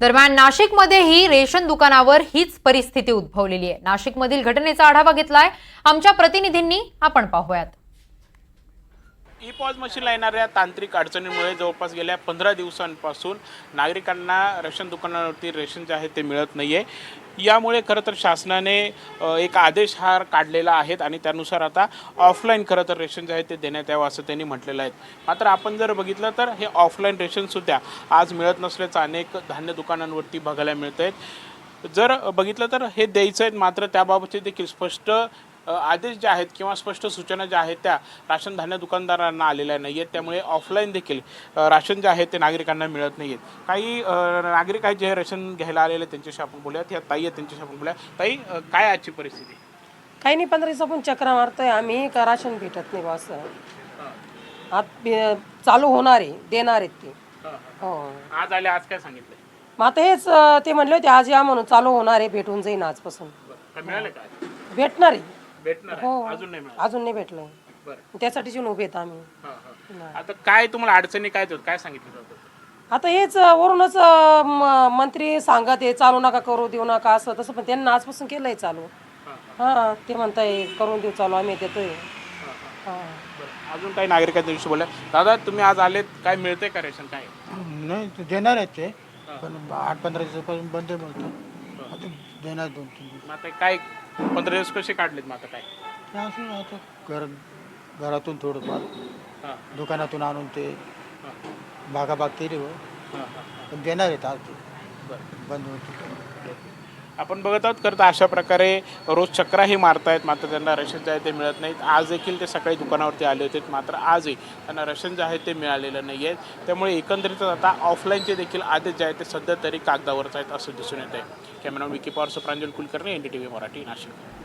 दरम्यान नाशिकमध्येही रेशन दुकानावर हीच परिस्थिती उद्भवलेली आहे. नाशिकमधील घटनेचा आढावा घेतलाय. आमच्या प्रतिनिधींनी आपण पाहूयात. ई पॉज मशीनला येणाऱ्या तांत्रिक अडचणीमुळे जवळपास गेल्या पंधरा दिवसांपासून नागरिकांना रेशन दुकानावरती रेशन जे आहे ते मिळत नाही आहे यामुळे खरं तर शासनाने एक आदेश हा काढलेला आहे आणि त्यानुसार आता ऑफलाईन खरं तर रेशन जे आहे ते देण्यात यावं असं त्यांनी म्हटलेलं आहे. मात्र आपण जर बघितलं तर हे ऑफलाईन रेशनसुद्धा आज मिळत नसल्याचं अनेक धान्य दुकानांवरती बघायला मिळत आहेत जर बघितलं तर हे द्यायचं आहेत मात्र त्याबाबतचे देखील स्पष्ट आदेश जे आहेत किंवा स्पष्ट सूचना ज्या आहेत त्या राशन धान्य दुकानदारांना आलेल्या नाही आहेत. त्यामुळे ऑफलाईन देखील राशन जे आहे ते नागरिकांना मिळत नाही आहेत. काही नागरिक आहेत जे रेशन घ्यायला आलेले त्यांच्याशी आपण बोलूयात. ह्या ताई आहेत त्यांच्याशी आपण बोलूया ताई काय आजची परिस्थिती? काही नाही पंधरा दिवसापून चक्रा मारतोय आम्ही. का राशन भेटत नाही बा असं. आत बे- चालू होणार आहे. देणार आहेत ते. हो आज आले आज काय सांगितलं मग आता हेच ते म्हणले होते आज या म्हणून चालू होणार आहे भेटून जाईन आजपासून. भेटणार आहे. भेटणार आहे? हो. अजून नाही मिळालं अजून नाही भेटलं. बरं. त्यासाठीच येऊन उभे आहेत आम्ही. हा, हा. आता काय तुम्हाला अडचणी काय होत काय सांगितलं जातं? आता हेच अं, वरूनच अं, म- मंत्री सांगत आहे चालू नका करू देऊ नका असं तसं पण त्यांनी आजपासून केलंय चालू. हा ते म्हणताय करून देऊ चालू आम्ही देतोय. हा बरं. अजून काही नागरिकांच्या बोला दादा तुम्ही आज आलेत काय मिळतंय का रेशन? काय? नाही ते देणार आहेत ते. पण आठ पंधरा दिवसापासून बंद बोलतो आता देणार दोन तीन दिवस. मग आता काय पंधरा दिवस कसे काढलेत मग आता काय? ते असं आता घर घरातून थोडंफार हां. दुकानातून आणून ते हां. भागाभाग केली हो. हां हां पण देणार आहेत आज. ते बरं. बंद होते आपण बघत आहोत करता अशा प्रकारे रोज चक्राही मारतायत मात्र त्यांना रेशन जे आहे ते मिळत नाहीत. आज देखील ते सकाळी दुकानावरती आले होते मात्र आजही त्यांना रेशन जे आहे ते मिळालेलं नाही आहे त्यामुळे एकंदरीतच आता ऑफलाईनचे देखील आदेश जे आहेत ते सध्या तरी कागदावरच आहेत असं दिसून येत आहे camera Vicky Pawar Supranjal Kulkarni N D T V Marathi Nashik.